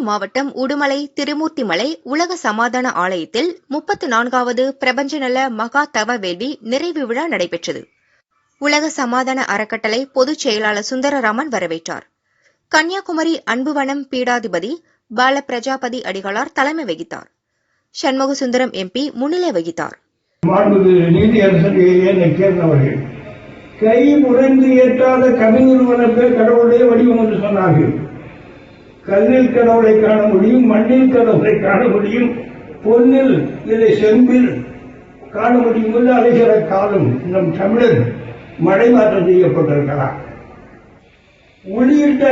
மாவட்டம் உடுமலை திருமூர்த்திமலை உலக சமாதான ஆலயத்தில் முப்பத்து நான்காவது பிரபஞ்ச நல மகா தவ வேள்வி நிறைவு விழா நடைபெற்றது. உலக சமாதான அறக்கட்டளை பொதுச் செயலாளர் சுந்தரராமன் வரவேற்றார். கன்னியாகுமரி அன்புவனம் பீடாதிபதி பால பிரஜாபதி அடிகளார் தலைமை வகித்தார். சண்முக சுந்தரம் எம்பி முன்னிலை வகித்தார். கை முறைந்து ஏற்றாத கவி நிறுவனத்தை கடவுளுடைய வடிவம் என்று சொன்னார்கள். கல்லில் கடவுளை காண முடியும் மண்ணில் கடவுளை காண முடியும். பொன்னில் இல்லை செம்பில் காண முடியும். என்று அழைகிற காலம் நம் தமிழர் மடைமாற்றம் செய்யப்பட்டிருக்கிறார் ஒளியிட்ட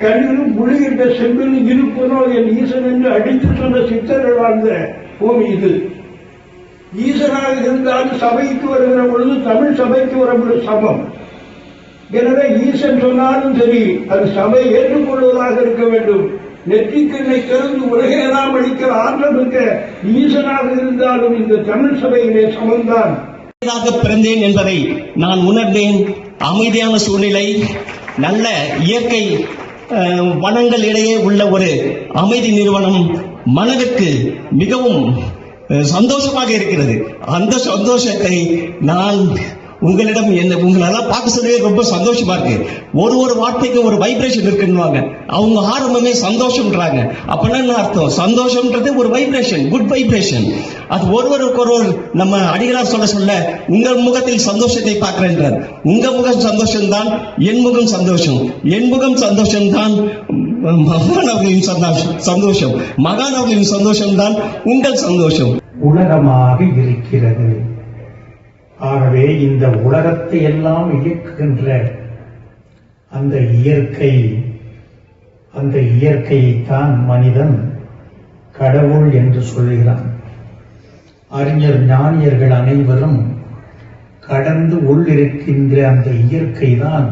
கல்லிலும் ஒளியிட்ட செம்பிலும் இருப்பதோ என் ஈசன் என்று அடித்து சொன்ன சித்தர்கள் வாழ்ந்த பூமி இது. ஈசனாக இருந்தாலும் சபைக்கு வருகிற பொழுது தமிழ் சபைக்கு வரும்பொழுது சமம். எனவே ஈசன் சொன்னாலும் சரி அது சபை ஏற்றுக்கொள்வதாக இருக்க வேண்டும். நெற்றிக்கண்ணை திறந்து உலகையெல்லாம் அளிக்கிற ஆற்றல் இருக்க ஈசனாக இருந்தாலும் இந்த தமிழ் சபையிலே சமம்தான் பிறந்தேன் என்பதை நான் உணர்ந்தேன். அமைதியான சூழ்நிலை நல்ல இயற்கை அஹ், வனங்கள் இடையே உள்ள ஒரு அமைதி நிறுவனம் மனதுக்கு மிகவும் சந்தோஷமாக இருக்கிறது. அந்த சந்தோஷத்தை நான் உங்களிடம் என்ன உங்களெல்லாம் பார்க்க சொல்லவே ரொம்ப சந்தோஷமா இருக்கு. ஒரு ஒரு வார்த்தைக்கும் ஒரு வைப்ரேஷன் இருக்குன்னுவாங்க. அவங்க ஆரம்பமே சந்தோஷம்ன்றாங்க. அப்படின்னா என்ன அர்த்தம்? சந்தோஷம்ன்றது ஒரு வைப்ரேஷன் குட் வைப்ரேஷன் அது ஒருவருக்கு ஒருவர் நம்ம அடிகளார் சொல்ல சொல்ல உங்கள் முகத்தில் சந்தோஷத்தை பார்க்கிறேன்றார். உங்க முகம் சந்தோஷம்தான் என் முகம் சந்தோஷம். என் முகம் சந்தோஷம்தான் மகான் அவர்களின் சந்தோஷம் சந்தோஷம். மகான் அவர்களின் சந்தோஷம்தான் உங்கள் சந்தோஷம். உலகமாக இருக்கிறது. ஆகவே இந்த உலகத்தை எல்லாம் இயக்குகின்ற அந்த இயற்கை அந்த இயற்கையைத்தான் மனிதன் கடவுள் என்று சொல்கிறான். அறிஞர் ஞானியர்கள் அனைவரும் கடந்து உள்ளிருக்கின்ற அந்த இயற்கை தான்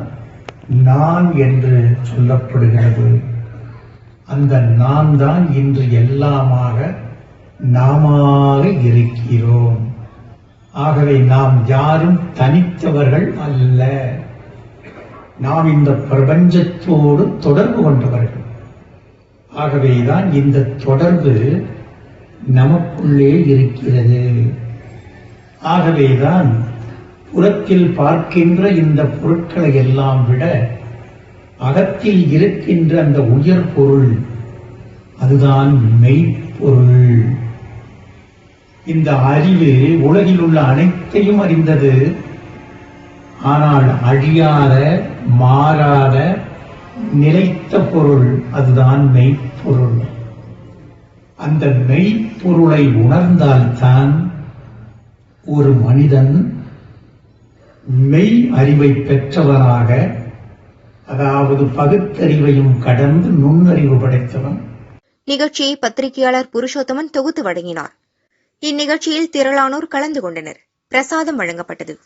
நான் என்று சொல்லப்படுகிறது. அந்த நான் தான் இன்று எல்லாமாக நாமாக இருக்கிறோம். ஆகவே நாம் யாரும் தனித்தவர்கள் அல்ல. நாம் இந்த பிரபஞ்சத்தோடு தொடர்பு கொண்டவர்கள். ஆகவேதான் இந்த தொடர்பு நமக்குள்ளே இருக்கிறது. ஆகவேதான் புறத்தில் பார்க்கின்ற இந்த பொருட்களை எல்லாம் விட அகத்தில் இருக்கின்ற அந்த உயர் பொருள் அதுதான் மெய்ப்பொருள். இந்த அறிவு உலகில் உள்ள அனைத்தையும் அறிந்தது. ஆனால் அழியாத மாறாத நிலைத்த பொருள் அதுதான் மெய்ப்பொருள். அந்த மெய்ப்பொருளை உணர்ந்தால்தான் ஒரு மனிதன் மெய் அறிவை பெற்றவராக அதாவது பகுத்தறிவையும் கடந்து நுண்ணறிவு படைத்தவன். நிகழ்ச்சியை பத்திரிகையாளர் புருஷோத்தமன் தொகுத்து வழங்கினார். இந்நிகழ்ச்சியில் திரளானோர் கலந்து கொண்டனர். பிரசாதம் வழங்கப்பட்டது.